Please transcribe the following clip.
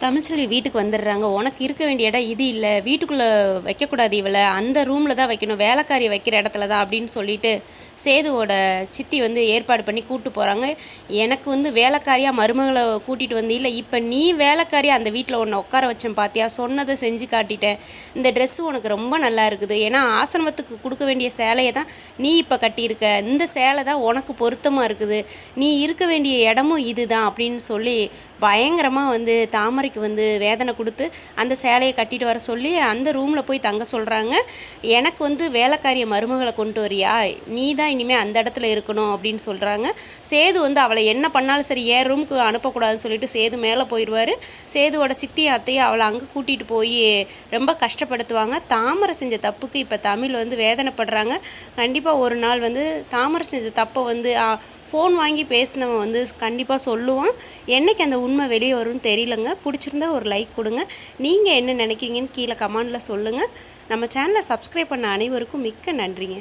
தமிழ்ச்செல்வி வீட்டுக்கு வந்துடுறாங்க. உனக்கு இருக்க வேண்டிய இடம் இது இல்லை. வீட்டுக்குள்ளே வைக்கக்கூடாது இவளை. அந்த ரூமில் தான் வைக்கணும். வேலைக்காரி வைக்கிற இடத்துல தான் அப்படின்னு சொல்லிட்டு சேதுவோட சித்தி வந்து ஏற்பாடு பண்ணி கூப்பிட்டு போகிறாங்க எனக்கு வந்து வேலைக்காரியாக மருமகளை கூட்டிகிட்டு வந்து இல்லை இப்போ நீ வேலைக்காரியாக அந்த வீட்டில் உன்னை உட்கார வச்சேன் பார்த்தியா சொன்னதை செஞ்சு காட்டிட்டேன். இந்த ட்ரெஸ்ஸு உனக்கு ரொம்ப நல்லா இருக்குது. ஏன்னா ஆசிரமத்துக்கு கொடுக்க வேண்டிய சேலையை தான் நீ இப்போ கட்டியிருக்க. இந்த சேலை தான் உனக்கு பொருத்தமாக இருக்குது. நீ இருக்க வேண்டிய இடமும் இதுதான் அப்படின்னு சொல்லி பயங்கரமாக வந்து தாமரைக்கு வந்து வேதனை கொடுத்து அந்த சேலையை கட்டிட்டு வர சொல்லி அந்த ரூமில் போய் தங்க சொல்கிறாங்க எனக்கு வந்து வேலைக்காரிய மருமகளை கொண்டு வரியா? நீ தான் இனிமேல் அந்த இடத்துல இருக்கணும் அப்படின்னு சொல்கிறாங்க சேது வந்து அவளை என்ன பண்ணாலும் சரி ஏன் ரூமுக்கு அனுப்பக்கூடாதுன்னு சொல்லிட்டு சேது மேலே போயிடுவார். சேதுவோட சித்தி அத்தையை அவளை அங்கே கூட்டிகிட்டு போய் ரொம்ப கஷ்டப்படுத்துவாங்க. தாமரை செஞ்ச தப்புக்கு இப்போ தமிழ் வந்து வேதனைப்படுறாங்க. கண்டிப்பாக ஒரு நாள் வந்து தாமரை செஞ்ச தப்பை வந்து ஃபோன் வாங்கி பேசினவன் வந்து கண்டிப்பாக சொல்லுவான். என்னைக்கு அந்த உண்மை வெளியே வரும்னு தெரியலங்க. பிடிச்சிருந்தா ஒரு லைக் கொடுங்க. நீங்கள் என்ன நினைக்கிறீங்கன்னு கீழே கமெண்டில் சொல்லுங்கள் நம்ம சேனலை சப்ஸ்கிரைப் பண்ண அனைவருக்கும் மிக்க நன்றிங்க.